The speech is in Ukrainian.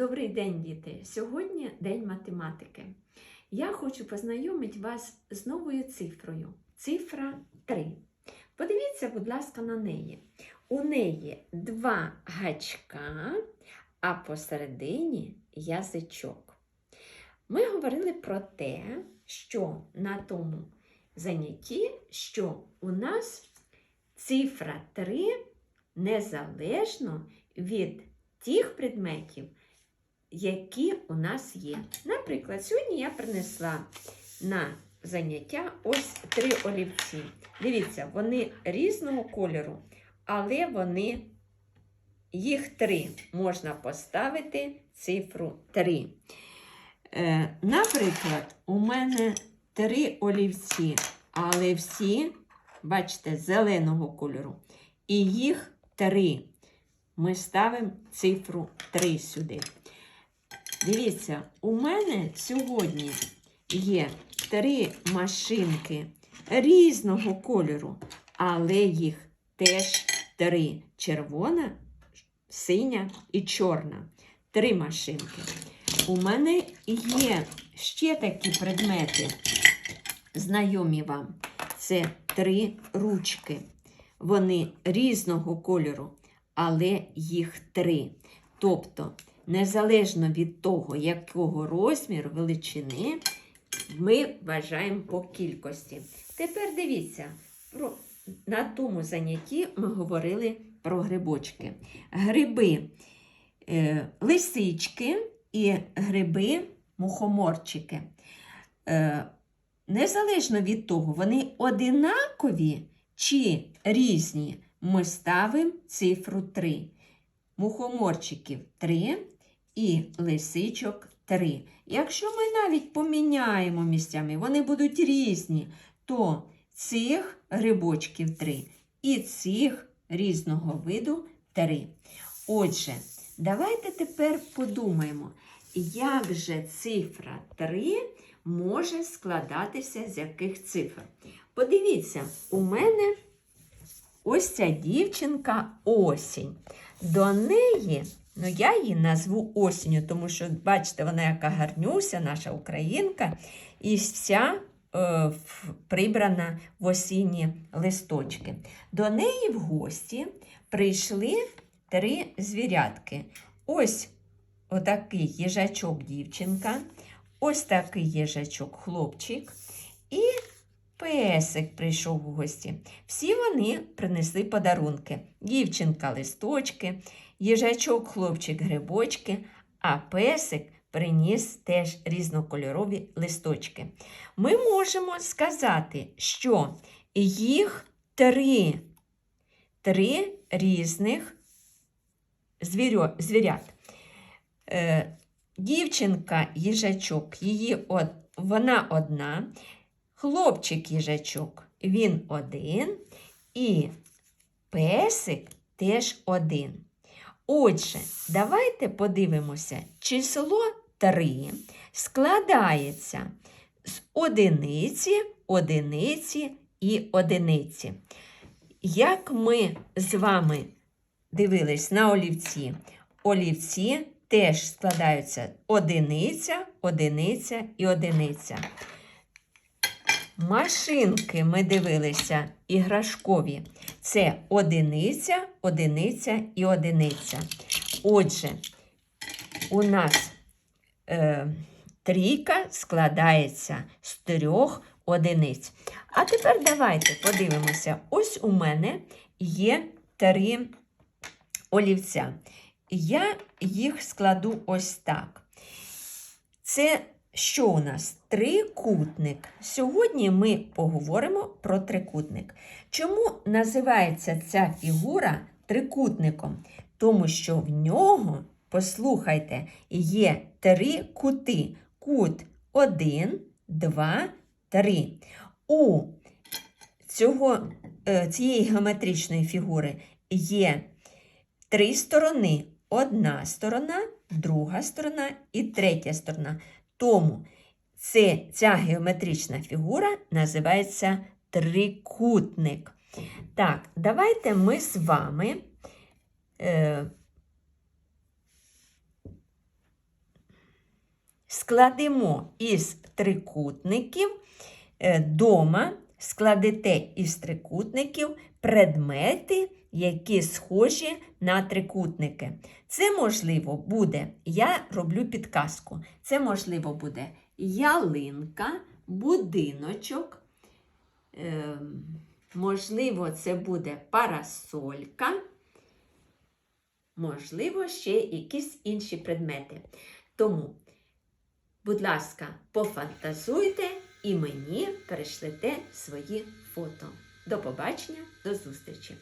Добрий день, діти! Сьогодні день математики. Я хочу познайомити вас з новою цифрою. Цифра 3. Подивіться, будь ласка, на неї. У неї два гачка, а посередині язичок. Ми говорили про те, що на тому занятті, що у нас цифра 3 незалежно від тих предметів, які у нас є. Наприклад, сьогодні я принесла на заняття ось три олівці. Дивіться, вони різного кольору, але вони, їх три. Можна поставити цифру 3. Е, наприклад, у мене три олівці, але всі, бачите, зеленого кольору. І їх три. Ми ставимо цифру 3 сюди. Дивіться, у мене сьогодні є три машинки різного кольору, але їх теж три: червона, синя і чорна. Три машинки. У мене є ще такі предмети, знайомі вам. Це три ручки. Вони різного кольору, але їх три. Тобто, незалежно від того, якого розміру, величини, ми вважаємо по кількості. Тепер дивіться, на тому занятті ми говорили про грибочки. Гриби е, лисички і гриби мухоморчики. Е, незалежно від того, вони одинакові чи різні, ми ставимо цифру 3. Мухоморчиків 3 і лисичок 3. Якщо ми навіть поміняємо місцями, вони будуть різні, то цих грибочків 3 і цих різного виду 3. Отже, давайте тепер подумаємо, як же цифра 3 може складатися з яких цифр. Подивіться, у мене ось ця дівчинка осінь. До неї, ну я її назву осінню, тому що, бачите, вона яка гарнюся, наша українка, і вся е, прибрана в осінні листочки. До неї в гості прийшли три звірятки. Ось отакий їжачок дівчинка, ось такий їжачок хлопчик і песик прийшов в гості. Всі вони принесли подарунки. Дівчинка листочки, їжачок хлопчик грибочки, а песик приніс теж різнокольорові листочки. Ми можемо сказати, що їх три, три різних звірьо, звірят. Е, дівчинка їжачок, її од, вона одна. Хлопчик їжачок, він один, і песик теж один. Отже, давайте подивимося, число 3 складається з одиниці, одиниці і одиниці. Як ми з вами дивились на олівці, олівці теж складаються одиниця, одиниця і одиниця. Машинки ми дивилися іграшкові. Це одиниця, одиниця і одиниця. Отже, у нас е, трійка складається з трьох одиниць. А тепер давайте подивимося. Ось у мене є три олівця. Я їх складу ось так. Це що у нас? Трикутник. Сьогодні ми поговоримо про трикутник. Чому називається ця фігура трикутником? Тому що в нього, послухайте, є три кути. Кут 1, 2, 3. У цього, е, цієї геометричної фігури є три сторони. Одна сторона, друга сторона і третя сторона. Тому це, ця геометрична фігура називається трикутник. Так, давайте ми з вами е, складемо із трикутників е, дома, складете із трикутників предмети, які схожі на трикутники. Це можливо буде, я роблю підказку. Це можливо буде ялинка, будиночок. ем, Можливо, це буде парасолька, можливо, ще якісь інші предмети. Тому, будь ласка, пофантазуйте і мені перейшлите свої фото. До побачення, до зустрічі!